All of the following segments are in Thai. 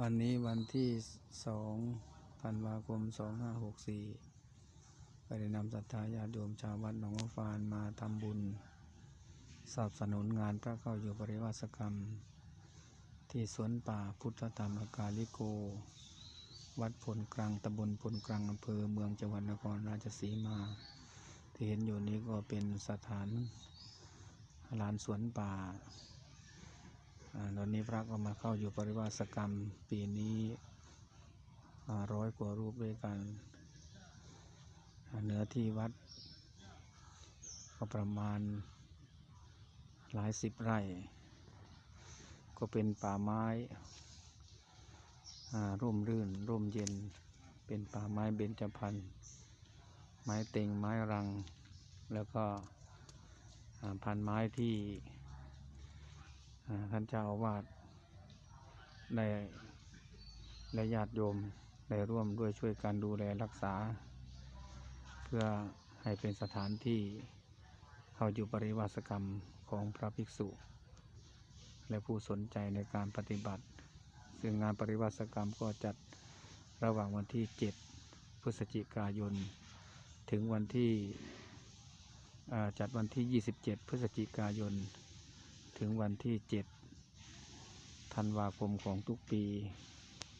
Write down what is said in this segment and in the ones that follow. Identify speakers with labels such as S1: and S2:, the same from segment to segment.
S1: วันนี้วันที่สองธันวาคมสองห้าหกสี่ได้นำศรัทธาญาติโยมชาววัดหนองฟานมาทำบุญสนับสนุนงานพระเข้าอยู่ปริวาสกรรม ที่สวนป่าพุทธธรรมกาลิโก วัดพลกลางตำบลพลกลางอำเภอเมืองจังหวัดนครราชสีมา ที่เห็นอยู่นี้ก็เป็นสถานลานสวนป่า ตอนนี้พระก็มาเข้าอยู่ปริวาสกรรมปีนี้ร้อยกว่ารูปด้วยกันเนื้อที่วัด ก็ประมาณหลายสิบไร่ ก็เป็นป่าไม้ร่มรื่น ร่มเย็น เป็นป่าไม้เบญจพรรณไม้เต็งไม้รัง แล้วก็พันไม้ที่ ท่านเจ้าอาวาสได้และญาติโยมได้ร่วมด้วยช่วยกันดูแลรักษา เพื่อให้เป็นสถานที่เข้าอยู่ปริวาสกรรมของพระภิกษุ และผู้สนใจในการปฏิบัติ ซึ่งงานปริวาสกรรมก็จัดระหว่างวันที่ 7 พฤศจิกายน ถึงวันที่จัดวันที่ 27 พฤศจิกายน ถึงวันที่เจ็ดธันวาคมของทุกปี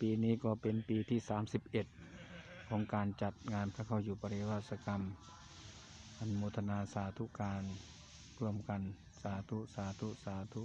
S1: ปีนี้ก็เป็นปีที่ 31 ของการจัดงานพระเข้าอยู่ปริวาสกรรม อันโมทนาสาธุการร่วมกันสาธุสาธุสาธุ